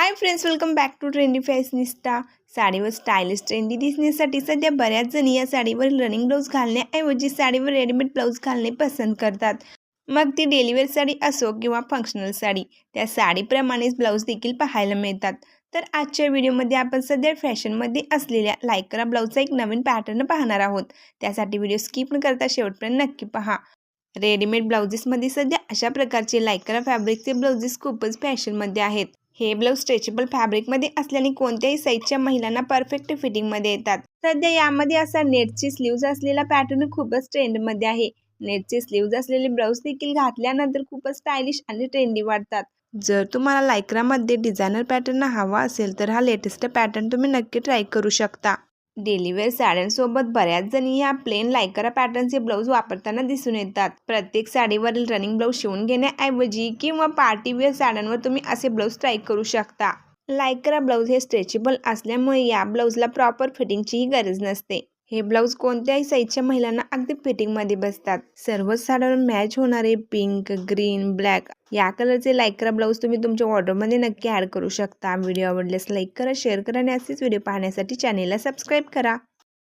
Hi friends welcome back to trendy fashionista साडीवर stylish trendy दिसण्यासाठी सध्या बऱ्याच जणी या साडीवर रनिंग ब्लाऊज घालण्याऐवजी साडीवर रेडीमेड ब्लाऊज घालणे पसंत करतात. मग ती डेलीवेअर साडी असो किंवा फंक्शनल साडी त्या साडीप्रमाणेच ब्लाऊज देखील पाहायला मिळतात. तर आजच्या व्हिडिओमध्ये आपण सध्या फॅशनमध्ये असलेल्या लायकरा ब्लाऊजचा एक नवीन पॅटर्न पाहणार आहोत. त्यासाठी व्हिडिओ स्किप न करता शेवटपर्यंत नक्की पहा. रेडीमेड ब्लाउजेसमध्ये सध्या अशा प्रकारचे लायकरा फॅब्रिकचे ब्लाउजेस खूपच फॅशनमध्ये आहेत. हे ब्लाऊज स्ट्रेचेबल फॅब्रिकमध्ये असल्याने कोणत्याही साईजच्या महिलांना परफेक्ट फिटिंगमध्ये येतात. सध्या यामध्ये असा नेटची स्लीव्ज असलेला पॅटर्न खूपच ट्रेंडमध्ये आहे. नेटचे स्लीव्ज असलेले ब्लाऊज देखील घातल्यानंतर खूपच स्टायलिश आणि ट्रेंडी वाटतात. जर तुम्हाला लायक्रामध्ये डिझायनर पॅटर्न हवा असेल तर हा लेटेस्ट पॅटर्न तुम्ही नक्की ट्राय करू शकता. डेलीवेअर साड्यांसोबत बऱ्याच जणी ह्या प्लेन लायकरा पॅटर्नचे ब्लाऊज वापरताना दिसून येतात. प्रत्येक साडीवरील रनिंग ब्लाऊज शिवून घेण्याऐवजी किंवा पार्टीवेअर साड्यांवर तुम्ही असे ब्लाऊज ट्राय करू शकता. लायकरा ब्लाऊज हे स्ट्रेचेबल असल्यामुळे या ब्लाऊजला प्रॉपर फिटिंगचीही गरज नसते. हे ब्लाऊज कोणत्याही साईजच्या महिलांना अगदी फिटिंगमध्ये बसतात. सर्वच साड्यांवर मॅच होणारे पिंक ग्रीन ब्लॅक या कलरचे लायकरा ब्लाऊज तुम्ही तुमच्या ऑर्डरमध्ये नक्की ॲड करू शकता. व्हिडिओ आवडल्यास लाईक करा शेअर करा आणि असेच व्हिडिओ पाहण्यासाठी चॅनेलला सबस्क्राईब करा.